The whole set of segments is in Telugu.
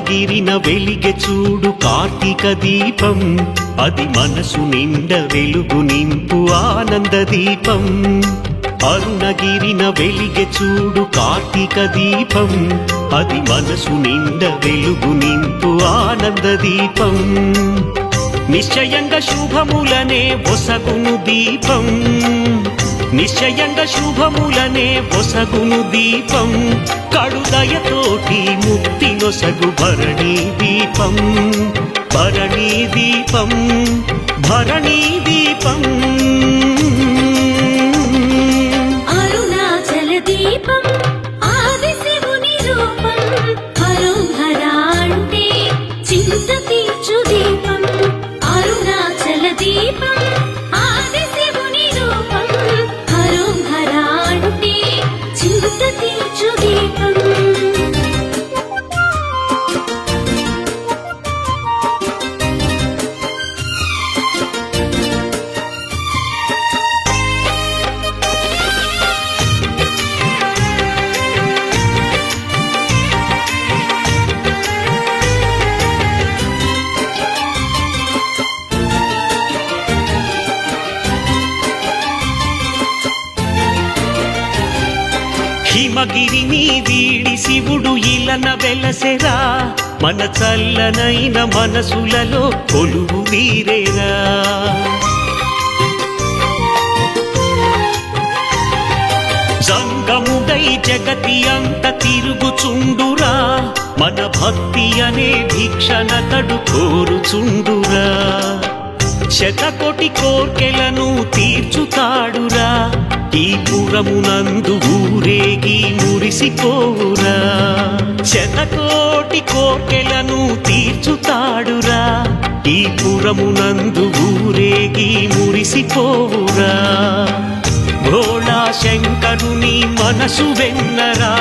అరుణగిరిన వెలిగె చూడు కార్తీక దీపం. అది మనసు నిండ వెలుగు నింపు ఆనంద దీపం. అరుణగిరిన వెలిగె చూడు కార్తీక దీపం. అది మనసు నిండ వెలుగు నింపు ఆనంద దీపం. నిశ్చయంగా శుభములనే ఒసగును దీపం. నిశ్చయంగా శుభములనే ఒసగును దీపం. కడుదయ కడుదయతోటి ముక్తి నొసగు భరణీ దీపం భరణీ దీపం భరణీ దీపం. అరుణాచల దీపం. హిమగిరిని వీడి శివుడు ఇలన వెలసెరా. మన చల్లనైన మనసులలో కొలువు వీరేరా సంగముడై జగతి అంత తిరుగుచుండురా. మన భక్తి అనే భిక్షణతడు కోరుచుండురా. శతకోటి కోర్కెలను తీర్చుతాడురా. ఈ పురమునందు ఊరేగి మురిసిపోవురా. శతకోటి కోర్కెలను తీర్చుతాడురా. ఈ పురమునందు ఊరేగి మురిసిపోవురా. భోళా శంకరుని మనసు వెన్నరా.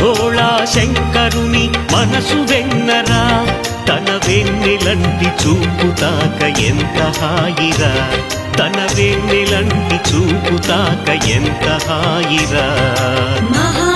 భోళా శంకరుని మనసు వెన్నరా. వెన్నెలంటి చూపుతాక ఎంత హాయిరా? తన వెన్నెలంటి చూపుతాక ఎంత హాయిరా? మహామహాదీపం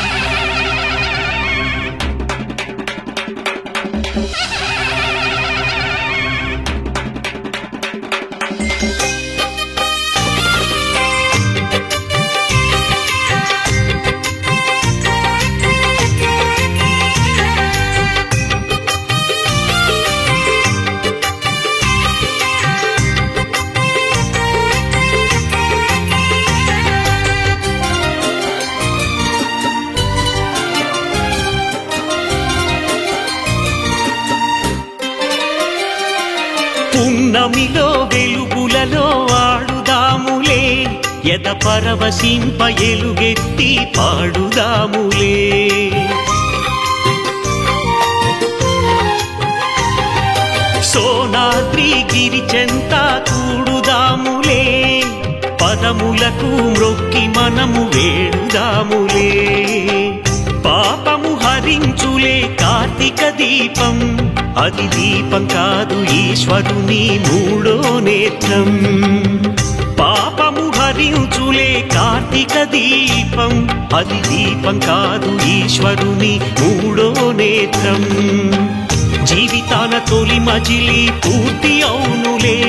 పున్నమిలో వెలుగులలో ఆడుదాములే. ఎద పరవశింప ఎలుగెత్తి పాడుదాములే. సోనాద్రి గిరిచెంత కూడుదాములే పదములకు మ్రొక్కి మనము వేడుదాములే. పాపము హరించులే కార్తీక దీపం. అది దీపం కాదు ఈశ్వరుని మూడో నేత్రం. పాపము హరించులే కార్తీక దీపం. అది దీపం కాదు ఈశ్వరుని మూడో నేత్రం. జీవితాన తొలి మజిలి పూర్తి అవునులే.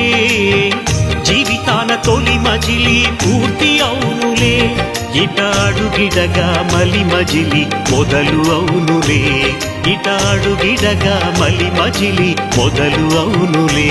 జీవితాన తొలి మజిలి పూర్తి ఇటాడు గిడగా మలి మజిలి మొదలు అవునులే. ఇటాడు గిడగా మలి మజిలి మొదలు అవునులే.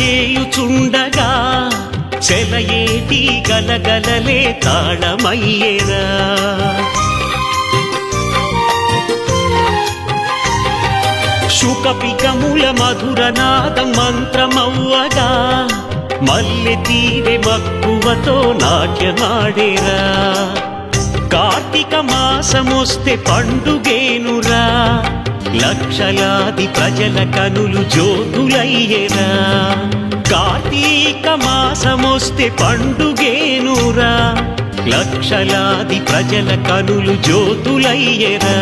చేయుచుండగా చెలయేటి గలగలలే తాళమయ్యేరా శుకపికముల మధురనాదం మంత్రమవ్వగా మల్లె తీరె మక్కువతో నాట్యమాడేరా? కార్తీక మాసమొస్తే పండుగేనురా? లక్షలాది ప్రజల కనులు జ్యోతులయ్యేరా కార్తీక మాసమొస్తే పండుగేనురా. లక్షలాది ప్రజల కనులు జ్యోతులయ్యేరా